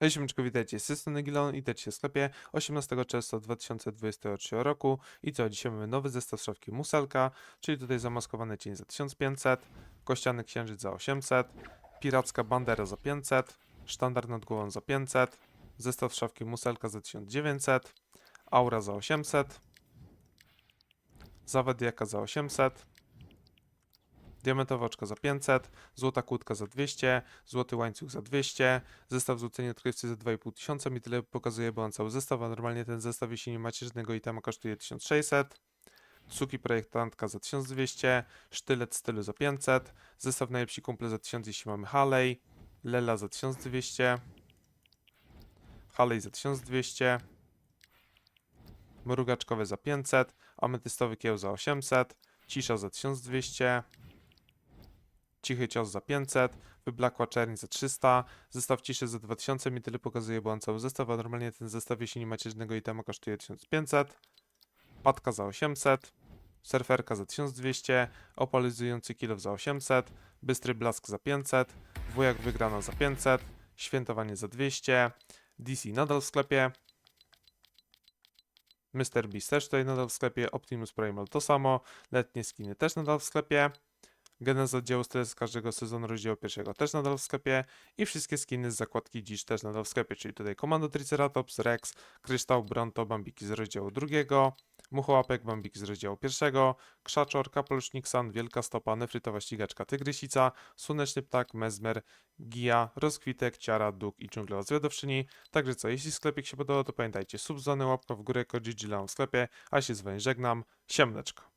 Cześć, Siemeczko, witajcie, z strony Gilon i witajcie w sklepie. 18 czerwca 2023 roku. I co, dzisiaj mamy nowy zestaw szafki Muselka, czyli tutaj zamaskowany cień za 1500, kościany księżyc za 800, piracka bandera za 500, sztandar nad głową za 500, zestaw szafki Muselka za 1900, aura za 800, zawad jaka za 800, diamentowa oczka za 500, złota kłódka za 200, złoty łańcuch za 200, zestaw złocenia odkrywcy za 2500 mi tyle pokazuje, bo on cały zestaw, a normalnie ten zestaw, jeśli nie macie żadnego itema, kosztuje 1600, suki projektantka za 1200, sztylet stylu za 500, zestaw najlepsi kumple za 1000, jeśli mamy Halej, Lela za 1200, Halej za 1200, mrugaczkowe za 500, ametystowy kieł za 800, cisza za 1200, Cichy cios za 500, wyblakła czerń za 300, zestaw ciszy za 2000 mi tyle pokazuje, bo on cały zestaw, a normalnie ten zestaw, jeśli nie macie żadnego itema, kosztuje 1500, patka za 800, surferka za 1200, opalizujący kilow za 800, bystry blask za 500, wujak wygrana za 500, świętowanie za 200, DC nadal w sklepie, Mr. Beast też tutaj nadal w sklepie, Optimus Primal to samo, letnie skiny też nadal w sklepie, Geneza oddziału stres każdego sezonu rozdziału pierwszego też nadal w sklepie i wszystkie skiny z zakładki dziś też nadal w sklepie, czyli tutaj Komando Triceratops, Rex, Kryształ, Bronto, Bambiki z rozdziału drugiego, Muchołapek, Bambiki z rozdziału pierwszego, Krzaczor, Kapelusznik San, Wielka Stopa, Nefrytowa Ścigaczka, Tygrysica, Słoneczny Ptak, Mezmer, Gija, Rozkwitek, Ciara, Duk i Dżunglowa Zwiadowczyni. Także co, jeśli sklepik się podobał, to pamiętajcie, subzony, łapka w górę, kod w sklepie, a się z wami żegnam, siemneczko.